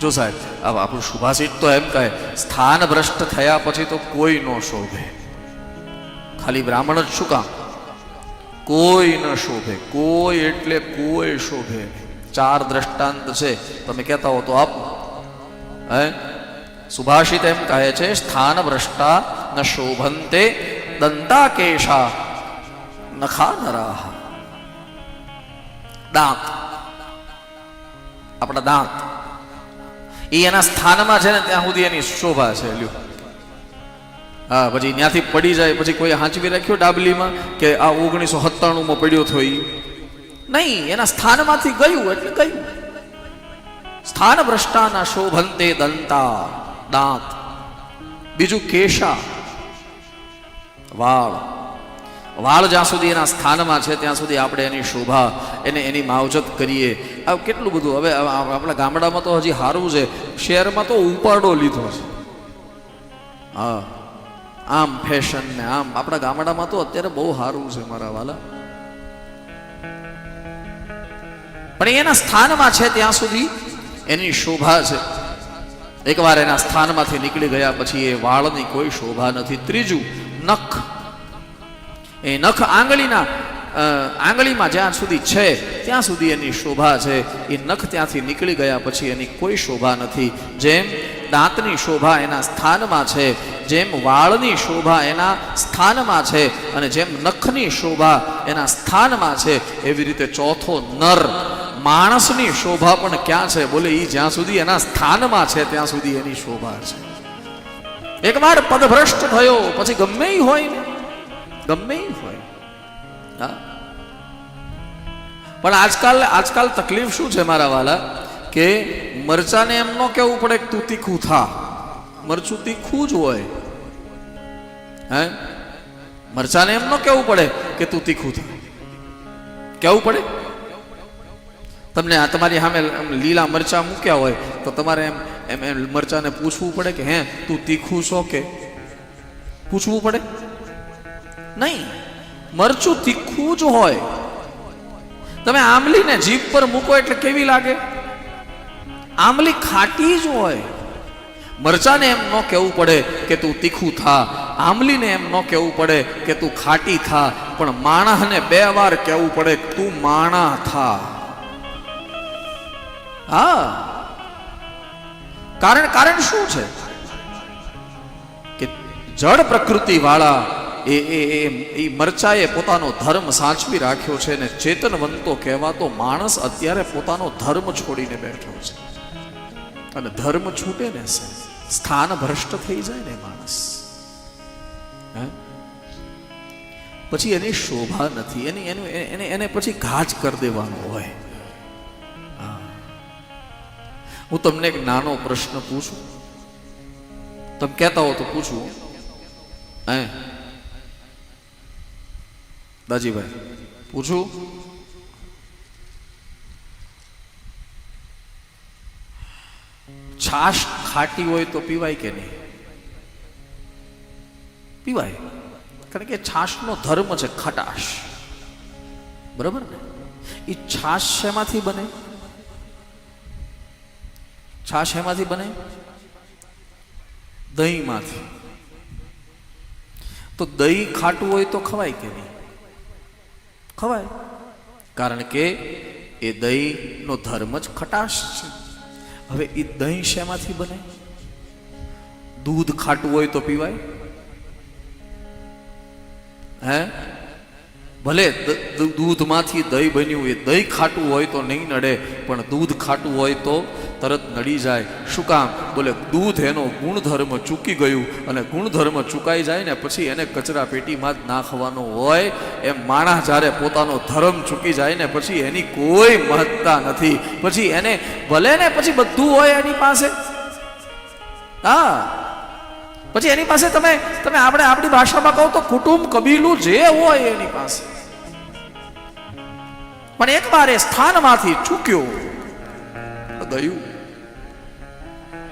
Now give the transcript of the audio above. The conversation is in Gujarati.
જો સાહેબ હવે આપણું સુભાષિત તો એમ કહે સ્થાન ભ્રષ્ટ થયા પછી તો કોઈ ન શોભે ખાલી બ્રાહ્મણ જ શું કામ કોઈ ન શોભે કોઈ એટલે કોઈ શોભે નહીં. ચાર દ્રષ્ટાંત છે તમે કહેતા હો તો આપો હે સુભાષિત એમ કહે છે સ્થાન ભ્રષ્ટા ન શોભંતે દંતા કેશા નખા નરાહ દાંત આપણા દાંત એ એના સ્થાનમાં છે ને ત્યાં સુધી એની શોભા છે, લ્યો. હા, પછી ત્યાંથી પડી જાય, પછી કોઈ હાંચવી રાખ્યો ડાબલીમાં કે આ ઓગણીસો સત્તાણુંમાં પડ્યો થયો નહીં, એના સ્થાનમાંથી ગયું, એટલે ગયું. સ્થાન ભ્રષ્ટાના શોભંતે દંતા, દાંત. બીજું કેશા, વાળ. વાળ જ્યાં સુધી એના સ્થાનમાં છે, ત્યાં સુધી આપણે એની શોભા, એને એની માવજત કરીએ. આ કેટલું બધું? હવે આપણા ગામડામાં તો હજી સારું છે. શહેરમાં તો ઉપાડો લીધો છે. હા. આમ ફેશન ને આમ. આપણા ગામડામાં તો અત્યારે બહુ સારું છે મારા વાલા. પણ એના સ્થાનમાં છે ત્યાં સુધી એની શોભા છે. એકવાર એના સ્થાનમાંથી નીકળી ગયા પછી એ વાળની કોઈ શોભા નથી. ત્રીજું, નખ એ નખ આંગળીના આંગળીમાં જ્યાં સુધી છે, ત્યાં સુધી એની શોભા છે. એ નખ ત્યાંથી નીકળી ગયા પછી એની કોઈ શોભા નથી. જેમ દાંતની શોભા એના સ્થાનમાં છે, જેમ વાળની શોભા એના સ્થાનમાં છે અને જેમ નખની શોભા એના સ્થાનમાં છે, એવી રીતે ચોથો નર માણસની શોભા પણ ક્યાં છે? બોલે એ જ્યાં સુધી એના સ્થાનમાં છે, ત્યાં સુધી એની શોભા છે. એકવાર પદભ્રષ્ટ થયો, પછી ગમે હોય ને. ગમે હોય. હા. પણ આજકાલ આજકાલ તકલીફ શું છે મારા વાલા? કે મરચાને એમ ન કહેવું પડે તું તીખું થા. મરચું તીખું જ હોય. હે? મરચાને એમ ન કહેવું પડે કે તું તીખું થા. કહેવું પડે? તમને આ તમારી સામે લીલા મરચા મૂક્યા હોય, તો તમારે એમ એમ એમ મરચાને પૂછવું પડે કે, હે, તું તીખું છો કે? પૂછવું પડે? નહીં, મરચું તીખું જ હોય. તમે આંબલીને જીભ પર મૂકો એટલે કેવી લાગે? આંબલી ખાટી જ હોય. મરચાને એમ ન કહેવું પડે કે તું તીખું થા, આંબલીને એમ ન કહેવું પડે કે તું ખાટી થા, પણ માણસને બે વાર કહેવું પડે તું માણા થા. હા. કારણ કારણ શું છે? કે જળ પ્રકૃતિ વાળા એ એ એ મરચાએ પોતાનો ધર્મ સાચવી રાખ્યો છે ને ચેતનવંતો કહેવાતો માણસ અત્યારે પોતાનો ધર્મ છોડીને બેઠો છે. અને ધર્મ છૂટે ને સ્થાન ભ્રષ્ટ થઈ જાય ને માણસ? પછી એની શોભા નથી. એની, એનું એને એને પછી ઘાચ કરી દેવાનો હોય. હું તમને એક નાનો પ્રશ્ન પૂછું. તમે કહેતા હો તો પૂછું. હે? દાજીભાઈ, પૂછું? છાશ ખાટી હોય તો પીવાય કે નહીં? પીવાય. કારણ કે છાશનો ધર્મ છે ખટાશ. બરાબર ને? એ છાશ શેમાંથી બને? છાશ એમાંથી બને? દહીંમાંથી. તો દહીં ખાટું હોય તો ખવાય કે નહીં? ખવાય. કારણ કે એ દહીંનો ધર્મ જ ખટાશ છે. હવે એ દહીં શેમાંથી બને? દૂધ ખાટું હોય તો પીવાય? હે? ભલે દૂધમાંથી દહીં બન્યું, એ દહીં ખાટું હોય તો નહીં નડે, પણ દૂધ ખાટું હોય તો તરત નડી જાય. શું કામ? બોલે, દૂધ એનો ગુણધર્મ ચૂકી ગયું અને ગુણધર્મ ચૂકાઈ જાય ને પછી એને કચરા પેટીમાં જ નાખવાનો હોય. એમ માણસ જ્યારે પોતાનો ધર્મ ચૂકી જાય ને પછી એની કોઈ મહત્તા નથી. પછી એને ભલે ને પછી બધું હોય એની પાસે. હા. પછી એની પાસે તમે તમે આપણે આપણી ભાષામાં કહો તો કુટુંબ કબીલું જે હોય એની પાસે. પણ એકવાર એ સ્થાનમાંથી ચૂક્યો. ગયું